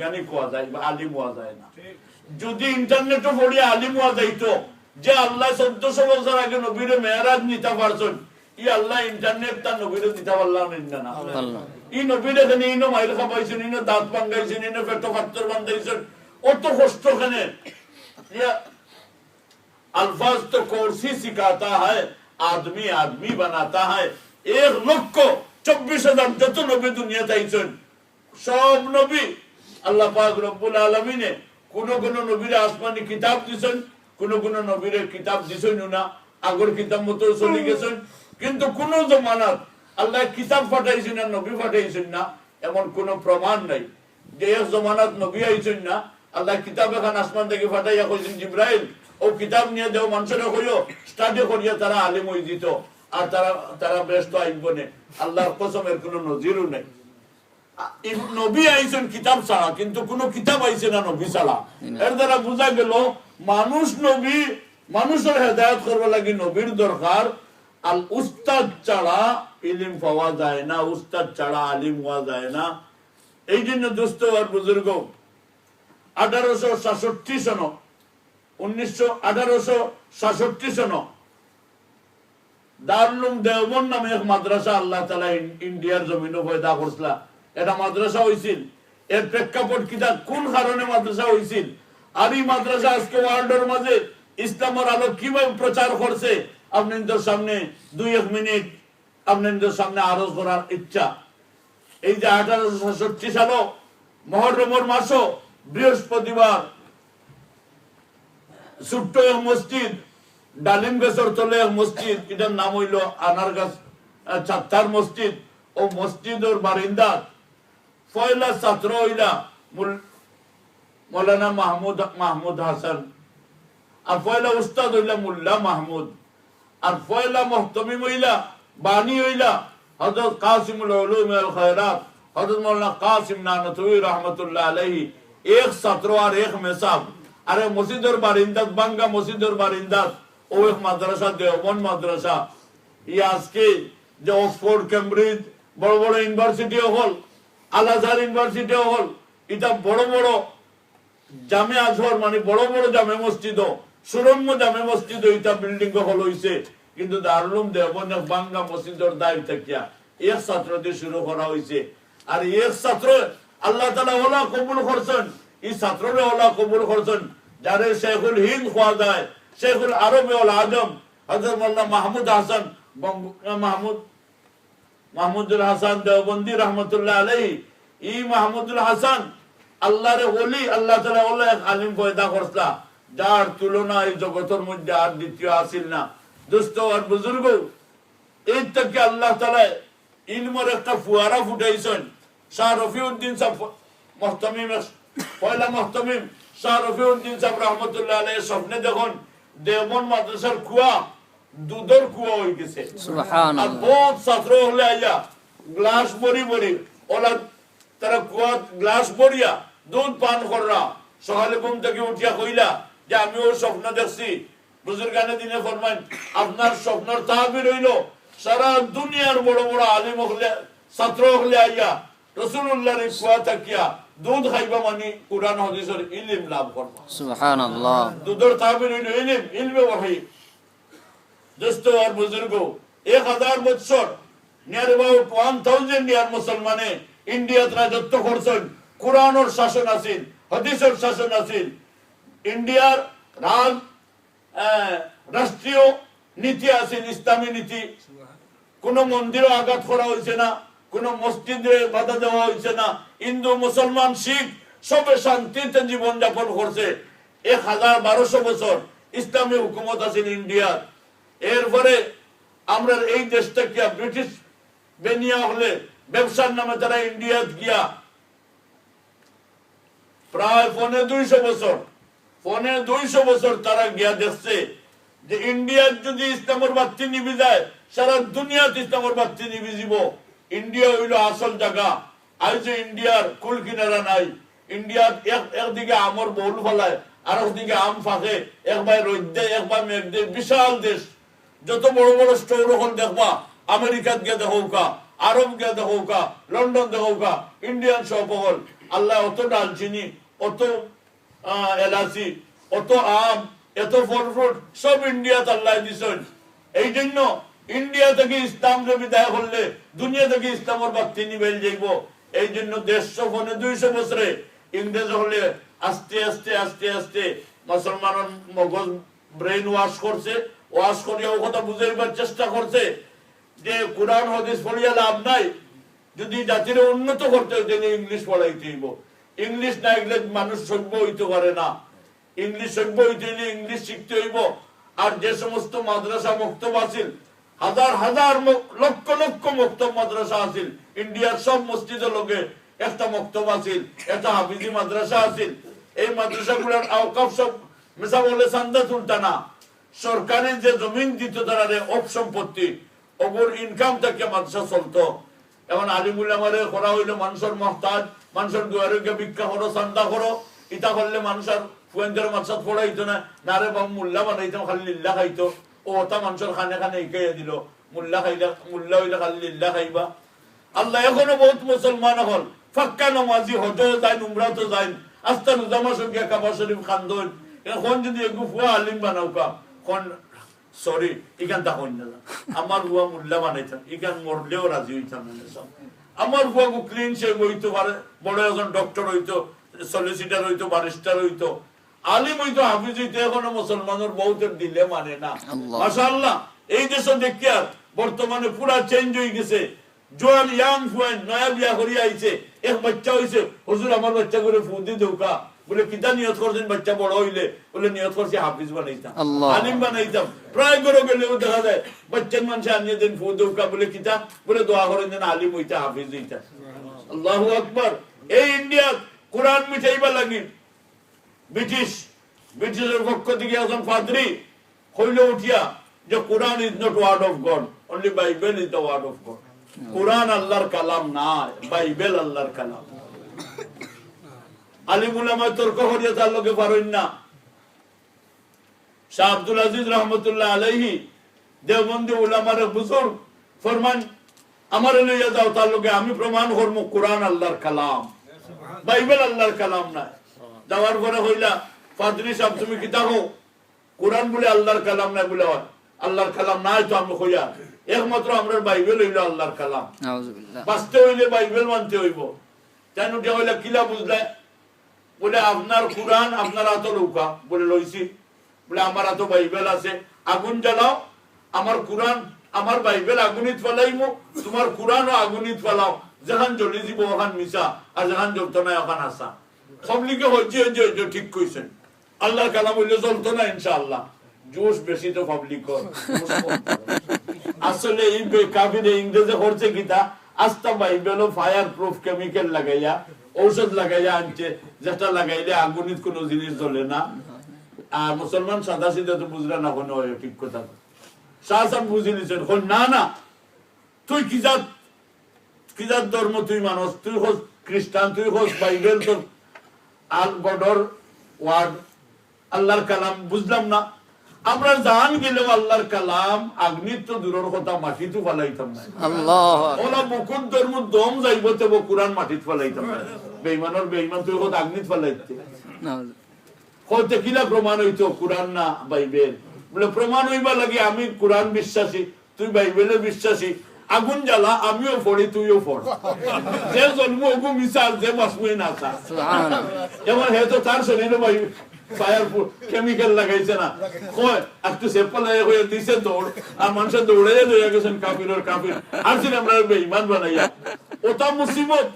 জ্ঞানী কোয়া যায় বা আলিম হওয়া যায় না যদি ইন্টারনেটও পড়িয়ে আলিম হওয়া যাইতো যে আল্লাহ চোদ্দশো বছর আগে নবীরে মেয়েরাজ নিতে পারছেন ই আল্লাহ ইন্টারনেট তার নবীরে দিতে পারলাম না আল্লাহ ই নবীর এখানে ইনো মাইল খাবাইছেন ইনো দাঁত ভাঙ্গাইছেন ইনো পেটো পাত্তর বান্ধাইছেন অত কষ্ট খানে अल्फाज तो कोर्स ही सिखाता है आदमी आदमी बनाता है एक লক্ষ চব্বিশ হাজার যত নবী দুনিয়া চাইছেন সব নবী আল্লাহ পাক রব্বুল আলমিনে কোন কোন নবীরে আসমানি কিতাব দিছেন কোন কোন নবীরে কিতাব দিছেন না আগর কিতাব মতো চলে গেছেন। কিন্তু কোন জমানাত আল্লাহ কিতাব পাঠাইছেন না নবী পাঠাইছেন না এমন কোন প্রমাণ নাই। যে জমানাত নবী আইছেন না আল্লাহ কিতাব এখন আসমান থেকে পাঠাইয়া কইছেন জিব্রাইল ও কিতাব নিয়ে যাও মানুষের কইও স্টাডি করিয়া তারা আলিম হয়ে দিত আর তারা তারা ব্যস্ত আইব আল্লাহর কসমের কোনো নজিরও নেই। নবী আইছেন কিতাব ছাড়া, কিন্তু কোন কিতাব আইছে না নবী ছাড়া। এর দ্বারা বোঝা গেল, মানুষ নবী, মানুষের হেদায়ত করবে লাগি নবীর দরকার। আল উস্তাদ ছাড়া ইলিম পাওয়া যায় না, উস্তাদ ছাড়া আলিম হওয়া যায় না। এই জন্য দুস্থ আর বুজুর্গ, আঠারোশো সাতষট্টি সন উনিশশো আঠারোশো সাতষট্টি সন দেওবন নামে এক মাদ্রাসা আল্লাহ তালা ইন- ইন্ডিয়ার জমিনও পয়দা করছিলা। এটা মাদ্রাসা হয়েছিল এর প্রেক্ষাপট কিতা কোন কারণে মাদ্রাসা হয়েছিল আর এই মাদ্রাসা আজকে ওয়ার্ল্ডের মাঝে ইসলামের আলো কীভাবে প্রচার করছে? আপনাদের সামনে দুই, এক মিনিট আপনাদের সামনে আরও করার ইচ্ছা। এই যে আঠারোশো সাতষট্টি সাল মহরমর মাসও বৃহস্পতিবার ছোট্ট এক মসজিদ, ডালিম গাছের তলে এক মসজিদ, এটার নাম হইল আনার গাছ চাত্তার মসজিদ ও মসজিদের বারিন্দা পয়লা ছাত্র হইলা মৌলানা মাহমুদ মাহমুদ হাসান আর পয়লা উস্তাদ হইলা মুল্লা মাহমুদ আর পয়লা মহতমি মহিলা বাণী হইলা হজরত কাসিমুল উলুম আল খায়রাত হজরত মৌলানা কাসিম নানতুই রহমতুল্লাহ আলাইহি এক ছাত্র আর এক মেসাব আরে মসজিদের বারিন্দাত বাঙ্গা মসজিদের বারিন্দাত ও এক মাদ্রাসা দেওবন মাদ্রাসা ই আজকে যে অক্সফোর্ড কেমব্রিজ বড় বড় ইউনিভার্সিটি হল আল আজহার ইউনিভার্সিটি হল, এটা বড় বড় জামে আজহর মানে বড় বড় জামে মসজিদ সুরম্য জামে মসজিদ ওইটা বিল্ডিং হল হইছে। কিন্তু দারুলুম দেবন বাঙ্গা মসজিদের দায় থাকিয়া এক ছাত্র দিয়ে শুরু করা হয়েছে আর এক ছাত্র, আল্লাহ তালা ওলা কবুল করছেন। এই ছাত্ররে ওলা কবুল করছেন। যারে শেখুল হিন্দ খোয়া যায়, শেখুল আরবে ওল আজম হজরত মাহমুদ হাসান মাহমুদ মাহমুদুল হাসান দেওবন্দি রহমতুল্লাহ আলাই ই মাহমুদুল হাসান, আল্লাহরে ওলি, আল্লাহ তালা আলিম পয়দা করছলা। যার তুলনা এই জগতের মধ্যে আর দ্বিতীয় আসিল না। দুস্থ আর বুজুর্গ এই থেকে আল্লাহ তালা ইলমর একটা ফুয়ারা ফুটাইছেন। শাহ রফিউদ্দিন সাহ মহতমিম, পয়লা মহতমিম, শাহ রফিউদ্দিন সাহ রহমতুল্লাহ আলাই স্বপ্নে দেখুন দেবন মাদ্রাসার কুয়া দুধের কুয়া হয়ে গেছে। আর বহুত ছাত্র হলে আইয়া গ্লাস ভরি ভরি ওলা তারা কুয়া গ্লাস ভরিয়া দুধ পান কররা সকালে ঘুম থেকে উঠিয়া কইলা যে আমি ওর স্বপ্ন দেখছি। বুজুর্গানে দিনে ফরমান আপনার স্বপ্নর তাহাবি রইল সারা দুনিয়ার বড় বড় আলিম হলে ছাত্র হলে আইয়া রসুল্লাহর কুয়া থাকিয়া দুধ খাইবা মানে কোরআন হদিসের ইলিম লাভ করবা। সুবহানাল্লাহ। দুধের তাহাবি রইল ইলিম ইলমে ওয়াহি দোস্ত আর বুজুর্গ এক হাজার বছর near about one thousand year মুসলমানে ইন্ডিয়াত রাজত্ব করছেন। কোরআনোর শাসন আছিল, হদিসের শাসন আছিল। ইন্ডিয়ার রাজ রাষ্ট্রীয় নীতি আছিল, ইসলামী নীতি। কোন মন্দির আঘাত করা হয়েছে না, কোন মসজিদ বাধা দেওয়া হয়েছে না। হিন্দু, মুসলমান, শিখ সবে শান্তিতে জীবনযাপন করছে। এক হাজার বারোশো বছর ইসলামী হুকুমত আছে ইন্ডিয়ার। এরপরে আমরা এই দেশটা গিয়া ব্রিটিশ বেনিয়া হলে ব্যবসার নামে তারা ইন্ডিয়াত গিয়া প্রায় পনে দুইশো বছর, পনে দুইশো বছর তারা গিয়া দেখছে যে ইন্ডিয়ার যদি ইসলামের বাতি নিবি যায়, সারা দুনিয়াতে ইসলামের বাতি নিবি যাব ইন্ডিয়া হইল আসল জায়গা। আজ ইন্ডিয়ার কুল কিনারা নাই, ইন্ডিয়ার এক একদিকে আমর বহুল ফলায় আর একদিকে আম ফাঁকে একবার রোদ দেয় একবার মেঘ দেয় বিশাল দেশ। যত বড় বড় স্টোর ওখান দেখবা, আমেরিকাত গিয়ে দেখো কা আরব গিয়ে দেখো কা লন্ডন দেখো কা ইন্ডিয়ান শপ হল। আল্লাহ অত ডালচিনি, অত এলাচি, অত আম, এত ফল ফ্রুট, সব ইন্ডিয়াত আল্লাহ দিছেন। এই জন্য ইন্ডিয়া থেকে ইসলাম যে বিদায় করলে দুনিয়া থেকে ইসলামের বাক্তি নিবেল যাইব। এই জন্য দেড়শো ফোনে দুইশো বছরে ইংরেজ হলে আস্তে আস্তে আস্তে আস্তে মুসলমানের মগজ ব্রেন ওয়াশ করছে। ওয়াশ করিয়া কথা বুঝাইবার চেষ্টা করছে যে কোরআন, হদিস পড়িয়া লাভ নাই। যদি জাতির উন্নত করতে হয় ইংলিশ পড়াইতে ইংলিশ না গেলে মানুষ সভ্য হইতে পারে না। ইংলিশ সভ্য হইতে হইলে ইংলিশ শিখতে হইব। আর যে সমস্ত মাদ্রাসা মক্তব আছিল, হাজার হাজার লক্ষ লক্ষ মক্তব মাদ্রাসা আছিল, ইন্ডিয়ার সব মসজিদের লোকে একটা মক্তব আছিল, একটা হাফিজি মাদ্রাসা আছিল। এই মাদ্রাসা গুলার আওকাফ সব মেসা বলে চান্দা তুলতা না সরকারের যে জমিন দিত তারা অপ সম্পত্তি, ওগুর ইনকাম থেকে মাদ্রাসা চলতো। এখন আলিমুল করা হইল মানুষের মহতাজ, মানুষের দুয়ারে গিয়ে ভিক্ষা করো, চান্দা করো, ইটা করলে মানুষের ফুয়েন্দের মাছাত পড়াইতো না নারে বা মুল্লা বানাইতাম খালি লিল্লা খাইতো। ও ওটা মানুষের খানে খানে ইকাইয়া দিল, মুল্লা খাইলা, মুল্লা হইলে খালি লিল্লা খাইবা। আল্লাহ এখনও বহুত মুসলমান হল। ফাক্কা নমাজি, হজও যায় উমরাতো যায় আস্তা রুজামা সঙ্গে কাবা শরীফ খান্দন। এখন যদি একটু ফুয়া আলিম বানাও কা খন সরি ইখান তা হইন না আমার বানাইতাম ইখান মরলেও রাজি হইতাম না। আমার ক্লিন সে হইতো পারে বড় একজন ডক্টর হইতো সলিসিটার হইতো বারিস্টার হইতো। আলিম হইতো হাফিজ হইতো এখনও মুসলমানের বহুতের দিলে মানে না। মাশাআল্লাহ এই দেশে দেখিয়া বর্তমানে পুরা চেঞ্জ হয়ে গেছে। জোয়ান ইয়াং ফুয়েন নয়া বিয়া করি আইছে এক বাচ্চা হইছে। হুজুর আমার বাচ্চা করে ফু দি দৌকা বলে কিতা নিয়ত করছেন বাচ্চা বড় হইলে। বলে নিয়ত করছে হাফিজ বানাইতাম। আলিম বানাইতাম। প্রায় করে গেলেও দেখা যায় বাচ্চার মানুষে আনিয়ে দেন ফু দৌকা বলে কিতা বলে দোয়া করেন যেন আলিম হইতা হাফিজ হইতা। আল্লাহু আকবার। এই ইন্ডিয়া কোরআন মিঠাইবা লাগি ব্রিটিশ ব্রিটিশের পক্ষ থেকে একজন পাদ্রি হইল উঠিয়া যে Koran is not word of God only Bible is the word of God কোরআন আল্লাহর কালাম না বাইবেল আল্লাহর কালাম। আলিমুল আমার তর্ক করিয়া তার লোকে পারেন না। শাহ আব্দুল আজিজ রহমতুল্লাহ আলাইহি দেওবন্দি উলামার বুজুর্গ ফরমান আমার লইয়া যাও তার লোকে আমি প্রমাণ করব কোরআন আল্লাহর কালাম। বাইবেল আল্লাহর কালাম না যাওয়ার পরে হইলা পাদ্রি সাহেব তুমি কি দেখো কোরআন বলে আল্লাহর কালাম নাই বলে হয়। আল্লাহর কালাম নাই তো আমি হইয়া। একমাত্র আমরা বাইবেল হইল আল্লাহর কালাম। বাঁচতে হইলে বাইবেল মানতে হইব। কেন হইলে কিলা বুঝলে? বলে, আপনার কোরআন, আপনার হাত লৌকা বলে লইছি বলে, আমার হাতে বাইবেল আছে। আগুন জ্বালাও, আমার কোরআন, আমার বাইবেল আগুনিত ফেলাইমু, তোমার কোরআনও আগুনিত ফেলাও। যেখান জ্বলি দিব ওখান মিশা আর যেখান জ্বলতো না ওখান আসা সব লিখে হচ্ছে হচ্ছে হচ্ছে ঠিক কইছেন। আল্লাহর কালাম হইলে চলতো না, ইনশাআল্লাহ। জোশ বেশি তো পাবলিক আসলে এই কাফির ইংরেজে করছে কিতা আস্তা বাইবেল ফায়ার প্রুফ কেমিক্যাল লাগাইয়া ঔষধ লাগাইয়া আনছে যেটা লাগাইলে আগুনিত কোনো জিনিস জ্বলে না। আর মুসলমান সাদা সিধা তো বুঝলে না কোনো ঠিক কথা। শাহ সাহেব বুঝে নিছেন কই, না না তুই কি জাত কি জাত ধর্ম তুই মানুষ তুই হোস খ্রিস্টান তুই হোস বাইবেল তোর আল গডর ওয়ার্ড আল্লাহর কালাম বুঝলাম না। আমরা জান গেলেও আল্লাহর কালাম আগ্নিত তো দূরের কথা মাটি তো ফালাইতাম না। ওলা মুকুট ধর্ম দম যাইব তেব কোরআন মাটিত ফালাইতাম না। বেইমানের বেইমান তুই কত আগ্নিত ফালাইতে হতে কিলা প্রমাণ হইতো কোরআন না বাইবেল? বলে প্রমাণ হইবা লাগে আমি কোরআন বিশ্বাসী তুই বাইবেলে বিশ্বাসী। আগুন জ্বালা আমিও পড়ি তুইও পড় যে জন্ম ওগু মিশাল যে বাসমুই না তার শরীরে ভাই ফায়ার কেমিক্যাল লাগাইছে না। কয় একটু সেপল হয়ে দিছে দৌড় আর মানুষের দৌড়ে লইয়া গেছেন কাফির কাফির আর আমরা বেঈমান বানাইয়া ওটা মুসিবত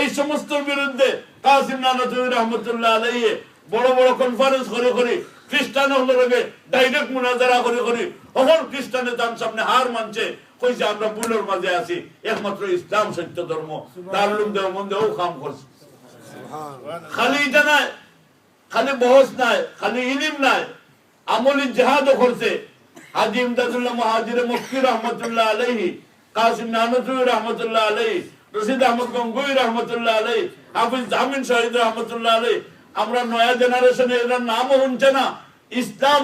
এই সমস্ত বিরুদ্ধে কাসিম নানতুই রহমতুল্লাহ আলাইহি বড় বড় কনফারেন্স করে করে খ্রিস্টান হলে রগে ডাইরেক্ট মুনাজারা করে করে অহর খ্রিস্টানে তার সামনে হার মানছে কইছে আমরা ভুলের মাঝে আছি একমাত্র ইসলাম সত্য ধর্ম দারুল দেহ মন্দেও কাম করছে। খালি এটা নাই খালি বহস নাই খালি ইলিম নাই আমলি জেহাদও করছে। হাজি ইমদাদুল্লাহ মহাজির মুফতি রহমতুল্লাহ আলাইহি কাসিম নানতুই রহমতুল্লাহ আলাইহি রশিদ আহমদ গঙ্গুই রহমতুল্লাহ আলাইহি, হাফিজ জামিন শহীদ রহমতুল্লাহ আলাইহি। আমরা নয়া জেনারেশনে এর নামও শুনছে না। ইসলাম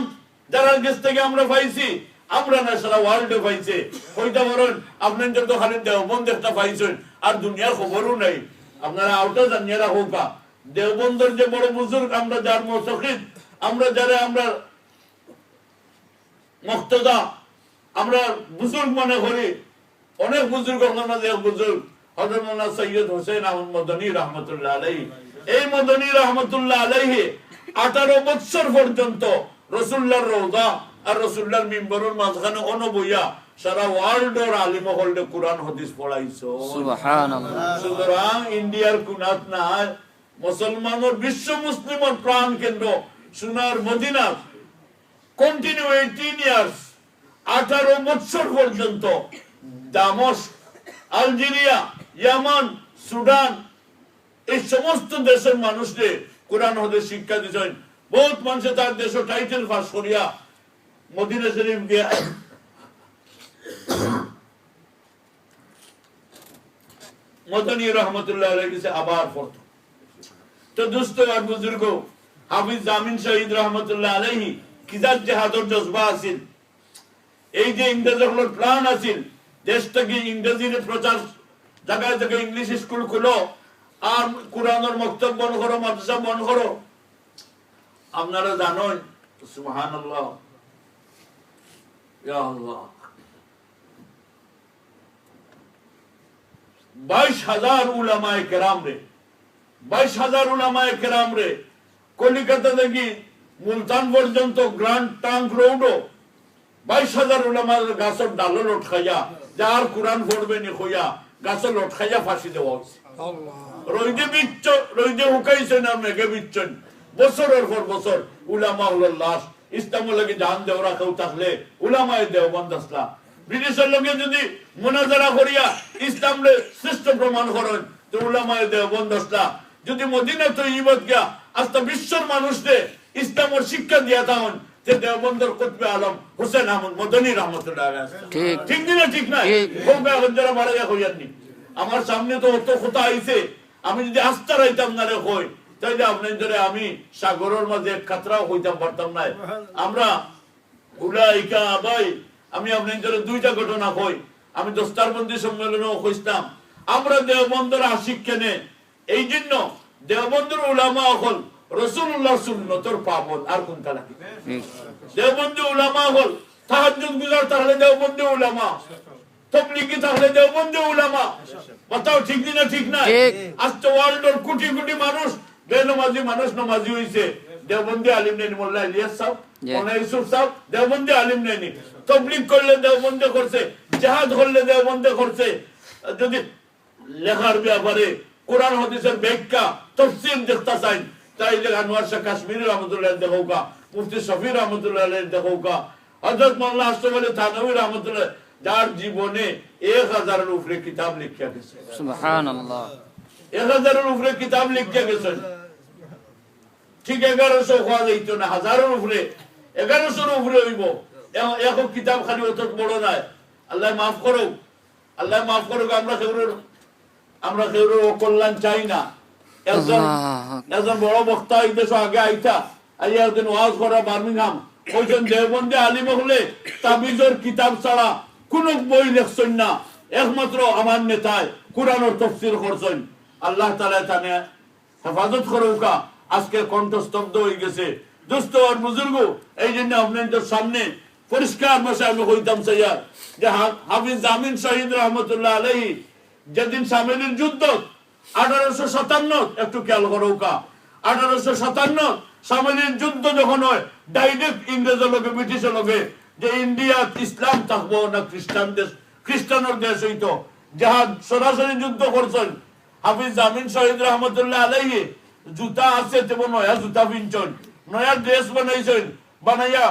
যারা কাছ থেকে আমরা পাইছি, আমরা না, সারা ওয়ার্ল্ডে পাইছে। কইটা বরং আপনার তো খালি দেওবন্দ একটা পাইছেন, আর দুনিয়ার খবরও নাই। আপনারা আউটা জানিয়ে রাখো কা দেওবন্দর যে বড় বুজুর্গ, আমরা যার মোসখিদ আমরা যারা আমরা মুক্তদা, আমরা বুজুর্গ মনে করি। অনেক বুজুর্গ মাঝে এক বুজুর্গ। হযরত মাওলানা সৈয়দ হোসেন আহমদ মদনী রহমতুল্লাহ আলাইহি। এই মদনী রহমতুল্লাহ আলাইহি 18 বছর পর্যন্ত রাসূলুল্লাহর রওজা আর মিম্বরের মাঝখানে অনবইয়া সারা ওয়ার্ল্ডের আলিম হলদে কোরআন হাদিস পড়াইছো। সুতরাং ইন্ডিয়ার কুনাত না মুসলমানের বিশ্ব মুসলিমের প্রাণ কেন্দ্র সোনার মদিনা। কন্টিনিউ এইটিন ইয়ার্স আঠারো বছর পর্যন্ত দামস আলজেরিয়া ইয়ামান সুডান এই সমস্ত দেশের মানুষদের কোরআন হতে শিক্ষা দিচ্ছেন বহুত মানুষে তার দেশ টাইটেল পাস করিয়া মদিনা শরীফ গিয়া জজবা আছিল? এই যে আছিল প্রচার জায়গায় জায়গায় ইংলিশ স্কুল খুলো। আর কোরআনের মক্তব বন্ধ করো, মাদ্রাসা বন্ধ করো। আপনারা জানেন ইয়া আল্লাহ, বাইশ হাজার উলামায় কেরাম রে, বাইশ হাজার উলামায় কেরাম রে, কলিকাতা থেকে মুলতান পর্যন্ত গ্রান্ড টাঙ্ক রোডও বাইশ হাজার উলামার গাছের ডালো লটকাইয়া যার কোরআন পড়বে নি হইয়া গাছের লটকাইয়া ফাঁসি দেওয়া হয়েছে রইদে বিচ্ছ রইদে হুকাইছেন আর মেঘে বিচ্ছেন বছরের পর বছর উলামা হলো লাশ ইসলামের লাগে জান দেওরা কেউ থাকলে উলামায় দেওবন্দ আসলা ব্রিটিশের লোকে যদি মোনাজারা করিয়া ইসলামরে শ্রেষ্ঠ প্রমাণ করেন তো উলামায় দেওবন্দ আসলা যদি মদিনা তো ইবত গিয়া আস্তা বিশ্বর মানুষকে ইসলামের শিক্ষা দিয়া থাকুন যে দেওবন্দর কুতবে আলম হোসেন আহমদ মদনী রহমতুল্লাহ ঠিক। ঠিক দিনা ঠিক নাই? ঠিক। এখন যারা মারা যা হইয়াননি আমার সামনে তো অত কথা আইছে। আমি যদি আস্থা রাইতাম না রে কই তাইলে আপনার ধরে আমি সাগরের মাঝে কাতরাও হইতাম পারতাম না আমরা উলাইকা আবাই আমি আপনার ধরে দুইটা ঘটনা কই। আমি দস্তারবন্দি সম্মেলনেও কইতাম আমরা দেওবন্দর আশিক কেনে। এই জন্য দেওবন্দর উলামা হল রসুল্লাহ সুন্নতর পাবন আর কোনটা নাকি দেওবন্দি উলামা হল তাহাজ্জুদ গুজার তাহলে দেওবন্দি উলামা। তবলিগি তাহলে দেওবন্দি উলামা। কথাও ঠিক না ঠিক না ঠিক। আজকে ওয়ার্ল্ডের কোটি কোটি মানুষ বেনমাজি মানুষ নমাজি হইছে। দেওবন্দি আলিম নেই মোল্লা ইলিয়াস সাহেব জি। ইউসুফ সাহেব দেওবন্দি আলিম নেই তবলিগ করলে দেওবন্দি করছে জাহাদ করলে দেওবন্দি করছে। যদি লেখার ব্যাপারে কোরআন হাদিসের ব্যাখ্যা তফসিল দেখতে চাই আনোয়ার শাহ কাশ্মীর রহমতুল্লাহ দেখৌকা মুফতি রহমতুল্লাহ দেখৌকা হজরত মোল্লা আশরফ আলী থানবী রহমতুল্লাহ যার জীবনে এক হাজারের উপরে কিতাব লিখিয়া গেছে। এক হাজারের উপরে কিতাব লিখিয়া গেছেন। ঠিক এগারোশো হওয়া যাইত না হাজারের উপরে এগারোশোর উপরে হইব। এখন কিতাব খালি অত বড় নাই। আল্লাহ মাফ করো আল্লাহ মাফ করুক আমরা কেউর আমরা কেউর কল্যাণ চাই না। একজন বড় বক্তা এই দেশ আগে আইতা। আই একদিন ওয়াজ করা বার্মিংহাম। কইছেন দেওবন্দে আলিম হলে তাবিজের কিতাব ছাড়া কোন বই লেখছেন না। একমাত্র আমার নেতায় কোরআনের তফসির করছেন। আল্লাহ তালা তানে হেফাজত করুকা আজকে কণ্ঠস্তব্ধ হয়ে গেছে। দুস্থ আর বুজুর্গ এই জন্য আপনাদের সামনে পরিষ্কার ভাষায় আমি কইতাম সাইয়ার যে হাফিজ জামিন শহীদ রহমতুল্লাহ আলহী যেদিন সামিলের যুদ্ধ আঠারোশো সাতান্ন, একটু খেয়াল করো কা আঠারোশো সাতান্ন সামিলের যুদ্ধ যখন হয় ডাইরেক্ট ইংরেজের লোকে ব্রিটিশের লোকে যে ইন্ডিয়া ইসলাম থাকব না খ্রিস্টান দেশ, খ্রিস্টানের দেশ হইতো। যাহা সরাসরি যুদ্ধ করছেন, হাফিজ জামিন শহীদ রহমতুল্লাহ আলাইহি, জুতা আছে তেমন নয়া জুতা পিনছেন, নয়া ড্রেস বানাইছেন, বানাইয়া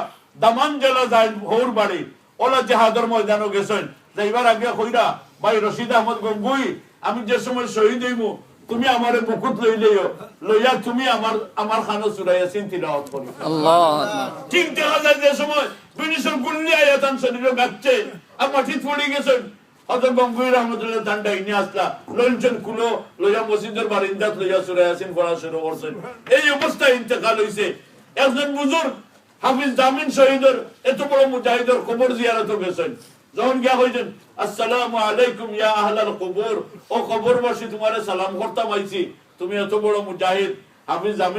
দামান জেলা যায় হৌর বাড়ি, ওলা জেহাদর ময়দানও গেছেন। যাইবার আগে কইরা ভাই রশিদ আহমদ গঙ্গুই আমি যে সময় শহীদ হইব তুমি আমার বুকুত লই লইও। লইয়া তুমি আমার আমার খানো চুরাইয়া চিন্তি দাওয়াত করি ঠিক দেখা যায় যে সময় গুল্লি আয়াতান শরীরে গাচ্ছে আর মাটিত পড়ে অত গঙ্গুই রহমতুল্লাহ তান ডাইনি আসলা লইয়া মসজিদের বারিন্দাত লইয়া শুরু করছেন। এই অবস্থায় ইন্তেকাল হইছে। একজন বুজুর্গ হাফিজ জামিন শহীদের এত বড় মুজাহিদের কবর জিয়ারত গেছেন। যখন গিয়া কইছেন আসসালামু আলাইকুম ইয়া আহলাল কবর। ও কবরবাসী তোমারে সালাম করতাম আইছি। তুমি এত বড় মুজাহিদ হাফিজ আমিন